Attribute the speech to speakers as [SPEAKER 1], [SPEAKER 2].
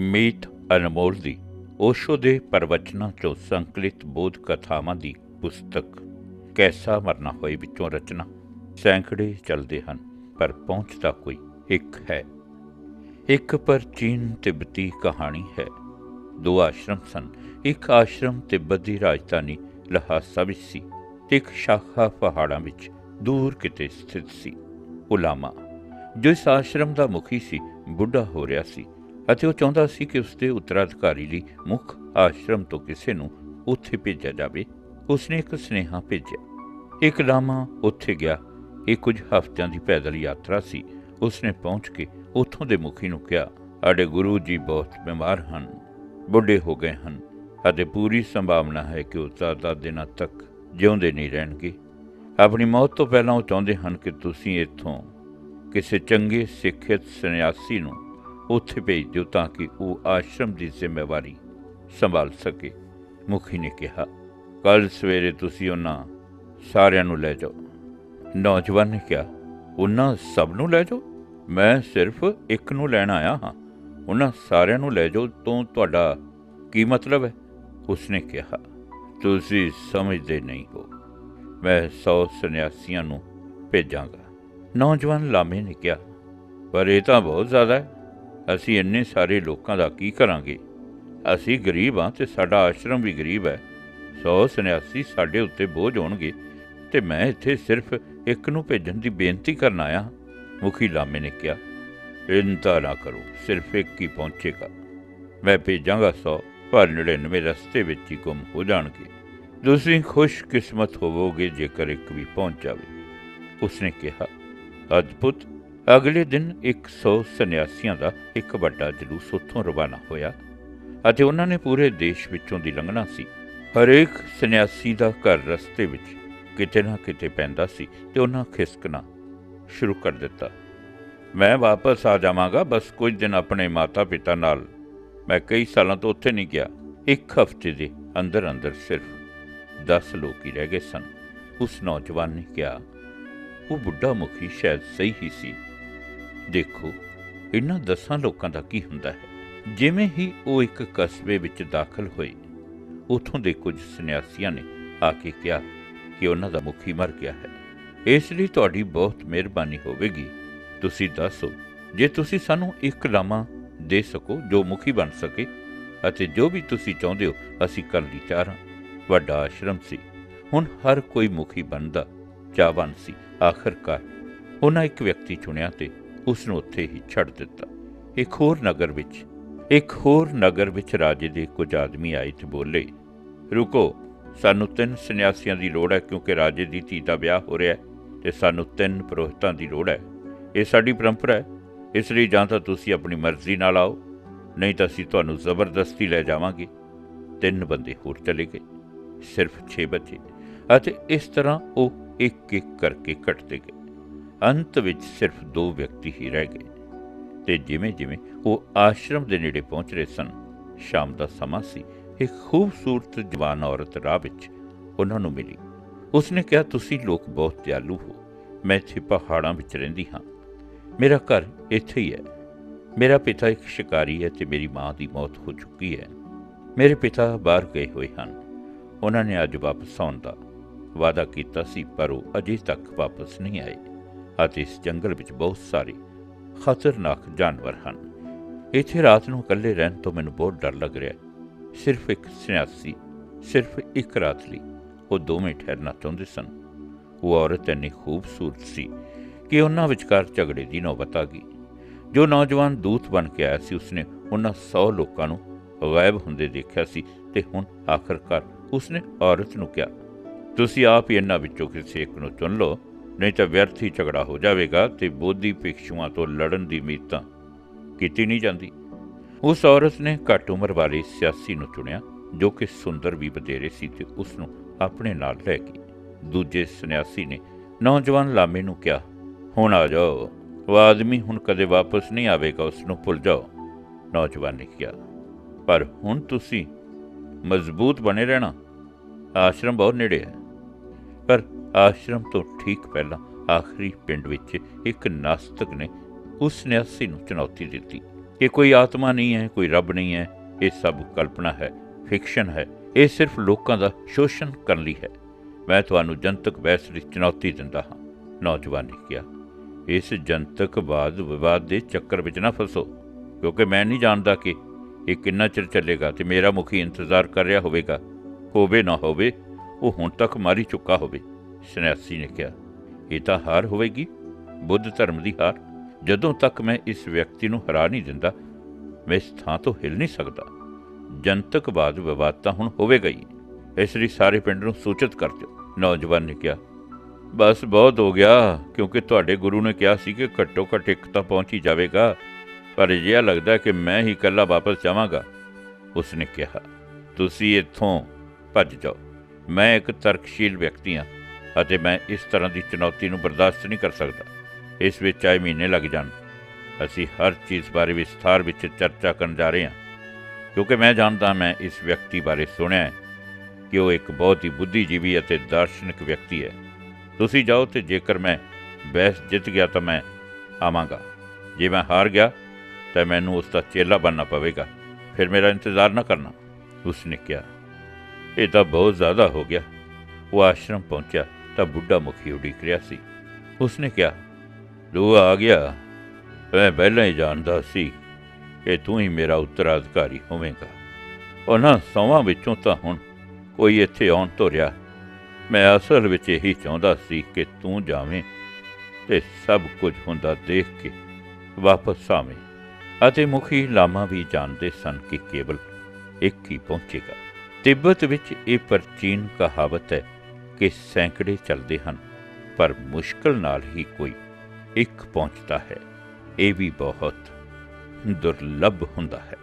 [SPEAKER 1] ਮੀਤ ਅਨਮੋਲ ਦੀ, ਓਸ਼ੋ ਦੇ ਪ੍ਰਵਚਨਾਂ ਚੋਂ ਸੰਕਲਿਤ ਬੋਧ ਕਥਾਵਾਂ ਦੀ ਪੁਸਤਕ, ਕੈਸਾ ਮਰਨਾ ਹੋਏ ਵਿੱਚੋਂ ਰਚਨਾ। ਸੈਂਕੜੇ ਚੱਲਦੇ ਹਨ, ਪਰ ਪਹੁੰਚਦਾ ਕੋਈ ਇੱਕ ਹੈ। ਇੱਕ ਪ੍ਰਾਚੀਨ ਤਿੱਬਤੀ ਕਹਾਣੀ ਹੈ। ਦੋ ਆਸ਼ਰਮ ਸਨ, ਇੱਕ ਆਸ਼ਰਮ ਤਿੱਬਤ ਦੀ ਰਾਜਧਾਨੀ ਲਹਾਸਾ ਵਿੱਚ ਸੀ ਤੇ ਇੱਕ ਸ਼ਾਖਾ ਪਹਾੜਾਂ ਵਿੱਚ ਦੂਰ ਕਿਤੇ ਸਥਿਤ ਸੀ ਉਲਾਮਾ ਜੋ ਇਸ ਆਸ਼ਰਮ ਦਾ ਮੁਖੀ ਸੀ, ਬੁੱਢਾ ਹੋ ਰਿਹਾ ਸੀ। ਅਤੇ ਉਹ ਚਾਹੁੰਦਾ ਸੀ ਕਿ ਉਸਦੇ ਉੱਤਰਾਧਿਕਾਰੀ ਲਈ ਮੁੱਖ ਆਸ਼ਰਮ ਤੋਂ ਕਿਸੇ ਨੂੰ ਉੱਥੇ ਭੇਜਿਆ ਜਾਵੇ। ਉਸਨੇ ਇੱਕ ਸੁਨੇਹਾ ਭੇਜਿਆ। ਇੱਕ ਲਾਮਾ ਉੱਥੇ ਗਿਆ। ਇਹ ਕੁਝ ਹਫ਼ਤਿਆਂ ਦੀ ਪੈਦਲ ਯਾਤਰਾ ਸੀ। ਉਸਨੇ ਪਹੁੰਚ ਕੇ ਉੱਥੋਂ ਦੇ ਮੁਖੀ ਨੂੰ ਕਿਹਾ, ਸਾਡੇ ਗੁਰੂ ਜੀ ਬਹੁਤ ਬਿਮਾਰ ਹਨ, ਬੁੱਢੇ ਹੋ ਗਏ ਹਨ ਅਤੇ ਪੂਰੀ ਸੰਭਾਵਨਾ ਹੈ ਕਿ ਉਹ ਜ਼ਿਆਦਾ ਦਿਨਾਂ ਤੱਕ ਜਿਉਂਦੇ ਨਹੀਂ ਰਹਿਣਗੇ। ਆਪਣੀ ਮੌਤ ਤੋਂ ਪਹਿਲਾਂ ਉਹ ਚਾਹੁੰਦੇ ਹਨ ਕਿ ਤੁਸੀਂ ਇੱਥੋਂ ਕਿਸੇ ਚੰਗੇ ਸਿੱਖਿਅਤ ਸੰਨਿਆਸੀ ਨੂੰ ਉੱਥੇ ਭੇਜ ਦਿਓ ਤਾਂ ਕਿ ਉਹ ਆਸ਼ਰਮ ਦੀ ਜ਼ਿੰਮੇਵਾਰੀ ਸੰਭਾਲ ਸਕੇ, ਮੁਖੀ ਨੇ ਕਿਹਾ। ਕੱਲ ਸਵੇਰੇ ਤੁਸੀਂ ਉਹਨਾਂ ਸਾਰਿਆਂ ਨੂੰ ਲੈ ਜਾਓ। ਨੌਜਵਾਨ ਨੇ ਕਿਹਾ, ਉਹਨਾਂ ਸਭ ਨੂੰ ਲੈ ਜਾਓ? ਮੈਂ ਸਿਰਫ ਇੱਕ ਨੂੰ ਲੈਣ ਆਇਆ ਹਾਂ। ਉਹਨਾਂ ਸਾਰਿਆਂ ਨੂੰ ਲੈ ਜਾਓ ਤੋਂ ਤੁਹਾਡਾ ਕੀ ਮਤਲਬ ਹੈ? ਉਸਨੇ ਕਿਹਾ, ਤੁਸੀਂ ਸਮਝਦੇ ਨਹੀਂ ਹੋ। ਮੈਂ 100 ਸੰਨਿਆਸੀਆਂ ਨੂੰ ਭੇਜਾਂਗਾ। ਨੌਜਵਾਨ ਲਾਮੇ ਨੇ ਕਿਹਾ, ਪਰ ਇਹ ਤਾਂ ਬਹੁਤ ਜ਼ਿਆਦਾ ਹੈ। ਅਸੀਂ ਇੰਨੇ ਸਾਰੇ ਲੋਕਾਂ ਦਾ ਕੀ ਕਰਾਂਗੇ? ਅਸੀਂ ਗਰੀਬ ਹਾਂ ਤੇ ਸਾਡਾ ਆਸ਼ਰਮ ਵੀ ਗਰੀਬ ਹੈ। 100 ਸੰਨਿਆਸੀ ਸਾਡੇ ਉੱਤੇ ਬੋਝ ਹੋਣਗੇ ਤੇ ਮੈਂ ਇੱਥੇ ਸਿਰਫ ਇੱਕ ਨੂੰ ਭੇਜਣ ਦੀ ਬੇਨਤੀ ਕਰਨ ਆਇਆ ਹਾਂ। ਮੁਖੀ ਲਾਮੇ ਨੇ ਕਿਹਾ। ਚਿੰਤਾ ਨਾ ਕਰੋ, ਸਿਰਫ ਇੱਕ ਹੀ ਪਹੁੰਚੇਗਾ। ਮੈਂ ਭੇਜਾਂਗਾ 100 ਪਰ 99 ਰਸਤੇ ਵਿੱਚ ਹੀ ਗੁੰਮ ਹੋ ਜਾਣਗੇ। ਤੁਸੀਂ ਖੁਸ਼ਕਿਸਮਤ ਹੋਵੋਗੇ ਜੇਕਰ ਇੱਕ ਵੀ ਪਹੁੰਚ ਜਾਵੇ। ਉਸਨੇ ਕਿਹਾ, ਅਦਭੁਤ! ਅਗਲੇ ਦਿਨ 100 ਸੰਨਿਆਸੀਆਂ ਦਾ ਇੱਕ ਵੱਡਾ ਜਲੂਸ ਉੱਥੋਂ ਰਵਾਨਾ ਹੋਇਆ ਅਤੇ ਉਹਨਾਂ ਨੇ ਪੂਰੇ ਦੇਸ਼ ਵਿੱਚੋਂ ਦੀ ਲੰਘਣਾ ਸੀ। ਹਰੇਕ ਸੰਨਿਆਸੀ ਦਾ ਘਰ ਰਸਤੇ ਵਿੱਚ ਕਿਤੇ ਨਾ ਕਿਤੇ ਪੈਂਦਾ ਸੀ ਤੇ ਉਹਨਾਂ ਖਿਸਕਣਾ ਸ਼ੁਰੂ ਕਰ ਦਿੱਤਾ। ਮੈਂ ਵਾਪਸ ਆ ਜਾਵਾਂਗਾ, ਬਸ ਕੁਝ ਦਿਨ ਆਪਣੇ ਮਾਤਾ-ਪਿਤਾ ਨਾਲ। ਮੈਂ ਕਈ ਸਾਲਾਂ ਤੋਂ ਉੱਥੇ ਨਹੀਂ ਗਿਆ। ਇੱਕ ਹਫ਼ਤੇ ਦੇ ਅੰਦਰ ਅੰਦਰ ਸਿਰਫ 10 ਲੋਕ ਹੀ ਰਹਿ ਗਏ ਸਨ। ਉਸ ਨੌਜਵਾਨ ਨੇ ਕਿਹਾ, ਉਹ ਬੁੱਢਾ ਮੁਖੀ ਸ਼ਾਇਦ ਸਹੀ ਹੀ ਸੀ। ਦੇਖੋ, ਇਹਨਾਂ ਦਸਾਂ ਲੋਕਾਂ ਦਾ ਕੀ ਹੁੰਦਾ ਹੈ? ਜਿਵੇਂ ਹੀ ਉਹ ਇੱਕ ਕਸਬੇ ਵਿੱਚ ਦਾਖਲ ਹੋਏ, ਉਥੋਂ ਦੇ ਕੁਝ ਸੰਨਿਆਸੀਆਂ ਨੇ ਆ ਕੇ ਕਿਹਾ ਕਿ ਉਹਨਾਂ ਦਾ ਮੁਖੀ ਮਰ ਗਿਆ ਹੈ। ਇਸ ਲਈ ਤੁਹਾਡੀ ਬਹੁਤ ਮਿਹਰਬਾਨੀ ਹੋਵੇਗੀ। ਤੁਸੀਂ ਦੱਸੋ, ਜੇ ਤੁਸੀਂ ਸਾਨੂੰ ਇੱਕ ਲਾਮਾ ਦੇ ਸਕੋ ਜੋ ਮੁਖੀ ਬਣ ਸਕੇ, ਅਤੇ ਜੋ ਵੀ ਤੁਸੀਂ ਚਾਹੁੰਦੇ ਹੋ, ਅਸੀਂ ਕਰਨ ਲਈ ਤਿਆਰ ਹਾਂ। ਵੱਡਾ ਆਸ਼ਰਮ ਸੀ। ਹੁਣ ਹਰ ਕੋਈ ਮੁਖੀ ਬਣਦਾ ਚਾਹਵਾਨ ਸੀ। ਆਖਰਕਾਰ, ਉਹਨਾਂ ਇੱਕ ਵਿਅਕਤੀ ਚੁਣਿਆ ਤੇ ਉਸ ਨੂੰ ਉੱਥੇ ਹੀ ਛੱਡ ਦਿੱਤਾ। ਇੱਕ ਹੋਰ ਨਗਰ ਵਿੱਚ, ਇੱਕ ਹੋਰ ਨਗਰ ਵਿੱਚ ਰਾਜੇ ਦੇ ਕੁਝ ਆਦਮੀ ਆਏ ਤੇ ਬੋਲੇ, ਰੁਕੋ, ਸਾਨੂੰ ਤਿੰਨ ਸੰਨਿਆਸੀਆਂ ਦੀ ਲੋੜ ਹੈ ਕਿਉਂਕਿ ਰਾਜੇ ਦੀ ਧੀ ਦਾ ਵਿਆਹ ਹੋ ਰਿਹਾ ਹੈ ਤੇ ਸਾਨੂੰ ਤਿੰਨ ਪੁਰੋਹਿਤਾਂ ਦੀ ਲੋੜ ਹੈ। ਇਹ ਸਾਡੀ ਪਰੰਪਰਾ ਹੈ। ਇਸ ਲਈ ਜਾਂ ਤਾਂ ਤੁਸੀਂ ਆਪਣੀ ਮਰਜ਼ੀ ਨਾਲ ਆਓ, ਨਹੀਂ ਤਾਂ ਅਸੀਂ ਤੁਹਾਨੂੰ ਜ਼ਬਰਦਸਤੀ ਲੈ ਜਾਵਾਂਗੇ। ਤਿੰਨ ਬੰਦੇ ਹੋਰ ਚਲੇ ਗਏ, ਸਿਰਫ 6 ਬੱਚੇ ਅਤੇ ਇਸ ਤਰ੍ਹਾਂ ਉਹ ਇੱਕ ਇੱਕ ਕਰਕੇ ਕੱਟਦੇ ਗਏ। ਅੰਤ ਵਿੱਚ ਸਿਰਫ ਦੋ ਵਿਅਕਤੀ ਹੀ ਰਹਿ ਗਏ ਤੇ ਜਿਵੇਂ ਜਿਵੇਂ ਉਹ ਆਸ਼ਰਮ ਦੇ ਨੇੜੇ ਪਹੁੰਚ ਰਹੇ ਸਨ, ਸ਼ਾਮ ਦਾ ਸਮਾਂ ਸੀ, ਇੱਕ ਖੂਬਸੂਰਤ ਜਵਾਨ ਔਰਤ ਰਾਹ ਵਿੱਚ ਉਹਨਾਂ ਨੂੰ ਮਿਲੀ। ਉਸਨੇ ਕਿਹਾ, ਤੁਸੀਂ ਲੋਕ ਬਹੁਤ ਦਿਆਲੂ ਹੋ, ਮੈਂ ਇੱਥੇ ਪਹਾੜਾਂ ਵਿੱਚ ਰਹਿੰਦੀ ਹਾਂ। ਮੇਰਾ ਘਰ ਇੱਥੇ ਹੀ ਹੈ। ਮੇਰਾ ਪਿਤਾ ਇੱਕ ਸ਼ਿਕਾਰੀ ਹੈ ਤੇ ਮੇਰੀ ਮਾਂ ਦੀ ਮੌਤ ਹੋ ਚੁੱਕੀ ਹੈ। ਮੇਰੇ ਪਿਤਾ ਬਾਹਰ ਗਏ ਹੋਏ ਹਨ। ਉਹਨਾਂ ਨੇ ਅੱਜ ਵਾਪਸ ਆਉਣ ਦਾ ਵਾਅਦਾ ਕੀਤਾ ਸੀ, ਪਰ ਉਹ ਅਜੇ ਤੱਕ ਵਾਪਸ ਨਹੀਂ ਆਏ। ਅਤੇ ਇਸ ਜੰਗਲ ਵਿੱਚ ਬਹੁਤ ਸਾਰੇ ਖਤਰਨਾਕ ਜਾਨਵਰ ਹਨ। ਇੱਥੇ ਰਾਤ ਨੂੰ ਇਕੱਲੇ ਰਹਿਣ ਤੋਂ ਮੈਨੂੰ ਬਹੁਤ ਡਰ ਲੱਗ ਰਿਹਾ ਸਿਰਫ ਇੱਕ ਸੰਨਿਆਸੀ, ਸਿਰਫ ਇੱਕ ਰਾਤ ਲਈ ਉਹ ਦੋਵੇਂ ਠਹਿਰਨਾ ਚਾਹੁੰਦੇ ਸਨ। ਉਹ ਔਰਤ ਇੰਨੀ ਖੂਬਸੂਰਤ ਸੀ ਕਿ ਉਹਨਾਂ ਵਿਚਕਾਰ ਝਗੜੇ ਦੀ ਨੌਬਤ ਆ ਗਈ। ਜੋ ਨੌਜਵਾਨ ਦੂਤ ਬਣ ਕੇ ਆਇਆ ਸੀ, ਉਸਨੇ ਉਹਨਾਂ 100 ਲੋਕਾਂ ਨੂੰ ਗਾਇਬ ਹੁੰਦੇ ਦੇਖਿਆ ਸੀ ਤੇ ਹੁਣ ਆਖਰਕਾਰ ਉਸਨੇ ਔਰਤ ਨੂੰ ਕਿਹਾ, ਤੁਸੀਂ ਆਪ ਹੀ ਇਹਨਾਂ ਵਿੱਚੋਂ ਕਿਸੇ ਇੱਕ ਨੂੰ ਚੁਣ ਲਓ ਨਹੀਂ ਤਾਂ ਵਿਅਰਥ ਹੀ ਝਗੜਾ ਹੋ ਜਾਵੇਗਾ ਤੇ ਬੋਧੀ ਭਿਕਸ਼ੂਆਂ ਤੋਂ ਲੜਨ ਦੀ ਉਮੀਦ ਤਾਂ ਕੀਤੀ ਨਹੀਂ ਜਾਂਦੀ। ਉਸ ਔਰਤ ਨੇ ਘੱਟ ਉਮਰ ਵਾਲੀ ਸਿਆਸੀ ਨੂੰ ਚੁਣਿਆ, ਜੋ ਕਿ ਸੁੰਦਰ ਵੀ ਬਧੇਰੇ ਸੀ ਤੇ ਉਸ ਨੂੰ ਆਪਣੇ ਨਾਲ ਲੈ ਗਈ। ਦੂਜੇ ਸੰਨਿਆਸੀ ਨੇ ਨੌਜਵਾਨ ਲਾਮੇ ਨੂੰ ਕਿਹਾ, ਹੁਣ ਆ ਜਾਓ, ਉਹ ਆਦਮੀ ਹੁਣ ਕਦੇ ਵਾਪਸ ਨਹੀਂ ਆਵੇਗਾ, ਉਸ ਨੂੰ ਭੁੱਲ ਜਾਓ। ਨੌਜਵਾਨ ਨੇ ਕਿਹਾ, ਪਰ ਹੁਣ ਤੁਸੀਂ ਮਜ਼ਬੂਤ ਬਣੇ ਰਹਿਣਾ। ਆਸ਼ਰਮ ਬਹੁਤ ਨੇੜੇ ਹੈ। ਪਰ ਆਸ਼ਰਮ ਤੋਂ ਠੀਕ ਪਹਿਲਾਂ ਆਖਰੀ ਪਿੰਡ ਵਿੱਚ ਇੱਕ ਨਾਸਤਕ ਨੇ ਉਸ ਸੰਨਿਆਸੀ ਨੂੰ ਚੁਣੌਤੀ ਦਿੱਤੀ। ਇਹ ਕੋਈ ਆਤਮਾ ਨਹੀਂ ਹੈ, ਕੋਈ ਰੱਬ ਨਹੀਂ ਹੈ, ਇਹ ਸਭ ਕਲਪਨਾ ਹੈ, ਫਿਕਸ਼ਨ ਹੈ, ਇਹ ਸਿਰਫ ਲੋਕਾਂ ਦਾ ਸ਼ੋਸ਼ਣ ਕਰਨ ਲਈ ਹੈ। ਮੈਂ ਤੁਹਾਨੂੰ ਜਨਤਕ ਬਹਿਸ ਦੀ ਚੁਣੌਤੀ ਦਿੰਦਾ ਹਾਂ। ਨੌਜਵਾਨ ਨੇ ਕਿਹਾ, ਇਸ ਜਨਤਕ ਵਾਦ ਵਿਵਾਦ ਦੇ ਚੱਕਰ ਵਿੱਚ ਨਾ ਫਸੋ, ਕਿਉਂਕਿ ਮੈਂ ਨਹੀਂ ਜਾਣਦਾ ਕਿ ਇਹ ਕਿੰਨਾ ਚਿਰ ਚੱਲੇਗਾ ਤੇ ਮੇਰਾ ਮੁਖੀ ਇੰਤਜ਼ਾਰ ਕਰ ਰਿਹਾ ਹੋਵੇਗਾ। ਹੋਵੇ ਨਾ ਹੋਵੇ, ਉਹ ਹੁਣ ਤੱਕ ਮਾਰੀ ਚੁੱਕਾ ਹੋਵੇ। ਸੰਨਿਆਸੀ ਨੇ ਕਿਹਾ, ਇਹ ਤਾਂ ਹਾਰ ਹੋਵੇਗੀ, ਬੁੱਧ ਧਰਮ ਦੀ ਹਾਰ। ਜਦੋਂ ਤੱਕ ਮੈਂ ਇਸ ਵਿਅਕਤੀ ਨੂੰ ਹਰਾ ਨਹੀਂ ਦਿੰਦਾ, ਮੈਂ ਇਸ ਥਾਂ ਤੋਂ ਹਿਲ ਨਹੀਂ ਸਕਦਾ। ਜਨਤਕ ਵਾਦ ਵਿਵਾਦ ਤਾਂ ਹੁਣ ਹੋਵੇਗਾ ਹੀ। ਇਸ ਲਈ ਸਾਰੇ ਪਿੰਡ ਨੂੰ ਸੂਚਿਤ ਕਰ ਦਿਓ। ਨੌਜਵਾਨ ਨੇ ਕਿਹਾ, ਬਸ ਬਹੁਤ ਹੋ ਗਿਆ, ਕਿਉਂਕਿ ਤੁਹਾਡੇ ਗੁਰੂ ਨੇ ਕਿਹਾ ਸੀ ਕਿ ਘੱਟੋ ਘੱਟ ਇੱਕ ਤਾਂ ਪਹੁੰਚ ਹੀ ਜਾਵੇਗਾ। ਪਰ ਅਜਿਹਾ ਲੱਗਦਾ ਕਿ ਮੈਂ ਹੀ ਇਕੱਲਾ ਵਾਪਸ ਜਾਵਾਂਗਾ। ਉਸ ਨੇ ਕਿਹਾ, ਤੁਸੀਂ ਇੱਥੋਂ ਭੱਜ ਜਾਓ। ਮੈਂ ਇੱਕ ਤਰਕਸ਼ੀਲ ਵਿਅਕਤੀ ਹਾਂ। ਅਤੇ ਮੈਂ ਇਸ ਤਰ੍ਹਾਂ ਦੀ ਚੁਣੌਤੀ ਨੂੰ ਬਰਦਾਸ਼ਤ ਨਹੀਂ ਕਰ ਸਕਦਾ। ਇਸ ਵਿੱਚ ਚਾਹੇ ਮਹੀਨੇ ਲੱਗ ਜਾਣ। ਅਸੀਂ ਹਰ ਚੀਜ਼ ਬਾਰੇ ਵਿਸਥਾਰ ਵਿੱਚ ਚਰਚਾ ਕਰਨ ਜਾ ਰਹੇ ਹਾਂ। ਕਿਉਂਕਿ ਮੈਂ ਜਾਣਦਾ ਮੈਂ ਇਸ ਵਿਅਕਤੀ ਬਾਰੇ ਸੁਣਿਆ ਹੈ ਕਿ ਉਹ ਇੱਕ ਬਹੁਤ ਹੀ ਬੁੱਧੀਜੀਵੀ ਅਤੇ ਦਾਰਸ਼ਨਿਕ ਵਿਅਕਤੀ ਹੈ। ਤੁਸੀਂ ਜਾਓ ਤੇ ਜੇਕਰ ਮੈਂ ਬਹਿਸ ਜਿੱਤ ਗਿਆ ਤਾਂ ਮੈਂ ਆਵਾਂਗਾ। ਜੇ ਮੈਂ ਹਾਰ ਗਿਆ ਤਾਂ ਮੈਨੂੰ ਉਸ ਦਾ ਚੇਲਾ ਬਣਨਾ ਪਵੇਗਾ। ਫਿਰ ਮੇਰਾ ਇੰਤਜ਼ਾਰ ਨਾ ਕਰਨਾ, ਉਸਨੇ ਕਿਹਾ। ਇਹ ਤਾਂ ਬਹੁਤ ਜ਼ਿਆਦਾ ਹੋ ਗਿਆ। ਉਹ ਆਸ਼ਰਮ ਪਹੁੰਚਿਆ। ਤਾਂ ਬੁੱਢਾ ਮੁਖੀ ਉਡੀਕ ਰਿਹਾ ਸੀ। ਉਸਨੇ ਕਿਹਾ ਤੂੰ ਆ ਗਿਆ। ਮੈਂ ਪਹਿਲਾਂ ਹੀ ਜਾਣਦਾ ਸੀ ਕਿ ਤੂੰ ਹੀ ਮੇਰਾ ਉੱਤਰਾਧਿਕਾਰੀ ਹੋਵੇਂਗਾ। ਉਹਨਾਂ ਸੌਵਾਂ ਵਿੱਚੋਂ ਤਾਂ ਹੁਣ ਕੋਈ ਇੱਥੇ ਆਉਣ ਤੋਂ ਰਿਹਾ। ਮੈਂ ਅਸਲ ਵਿੱਚ ਇਹੀ ਚਾਹੁੰਦਾ ਸੀ ਕਿ ਤੂੰ ਜਾਵੇਂ ਤੇ ਸਭ ਕੁਝ ਹੁੰਦਾ ਦੇਖ ਕੇ ਵਾਪਸ ਆਵੇਂ। ਅਤੇ ਮੁਖੀ ਲਾਮਾ ਵੀ ਜਾਣਦੇ ਸਨ ਕਿ ਕੇਵਲ ਇੱਕ ਹੀ ਪਹੁੰਚੇਗਾ। ਤਿੱਬਤ ਵਿੱਚ ਇਹ ਪ੍ਰਾਚੀਨ ਕਹਾਵਤ ਹੈ ਕਿ ਸੈਂਕੜੇ ਚੱਲਦੇ ਹਨ, ਪਰ ਮੁਸ਼ਕਲ ਨਾਲ ਹੀ ਕੋਈ ਇੱਕ ਪਹੁੰਚਦਾ ਹੈ। ਇਹ ਵੀ ਬਹੁਤ ਦੁਰਲੱਭ ਹੁੰਦਾ ਹੈ।